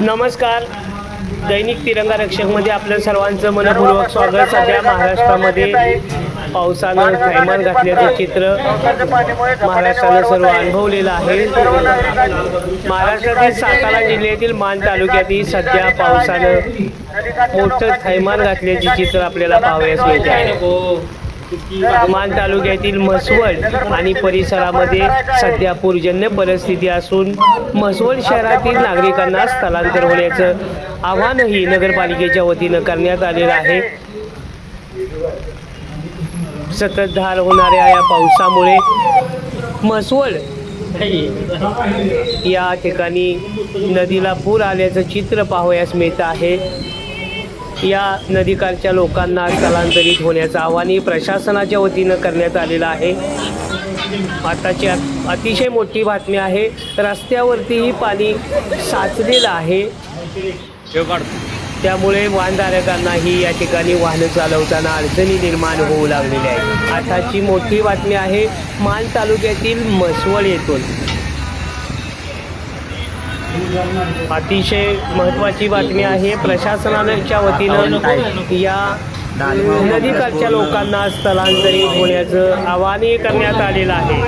नमस्कार. दैनिक तिरंगा रक्षकमध्ये आपलं सर्वांचं मनपूर्वक स्वागत. सध्या महाराष्ट्रामध्ये पावसानं थैमान घातल्याचं चित्र महाराष्ट्रानं सर्व अनुभवलेलं आहे. महाराष्ट्रातील सातारा जिल्ह्यातील मान तालुक्यातील सध्या पावसानं मोठं थैमान घातल्याचे चित्र आपल्याला पाहावयास मिळते आहे. मान तालुक्यातील म्हसवड आणि परिसरामध्ये सध्या पूरजन्य परिस्थिती असून म्हसवड शहरातील नागरिकांना स्थलांतर होण्याचं आव्हानही नगरपालिकेच्या वतीनं करण्यात आलेलं आहे. सततधार होणाऱ्या या पावसामुळे म्हसवड या ठिकाणी नदीला पूर आल्याचं चित्र पाहावयास मिळत आहे. या नदीकाठच्या लोकांना स्थलांतरित होण्याचं आव्हानही प्रशासनाच्या वतीनं करण्यात आलेलं आहे. आताची अतिशय मोठी बातमी आहे रस्त्यावरतीही पाणी साचलेलं आहे. त्यामुळे वाहनधारकांनाही या ठिकाणी वाहनं चालवताना अडचणी निर्माण होऊ लागलेल्या आहेत. आताची मोठी बातमी आहे मान तालुक्यातील म्हसवड येथून. अतिशय महत्त्वाची बातमी आहे. प्रशासनाच्या वतीनं या नदीकाठच्या लोकांना स्थलांतरित होण्याचं आवाहनही करण्यात आलेलं आहे.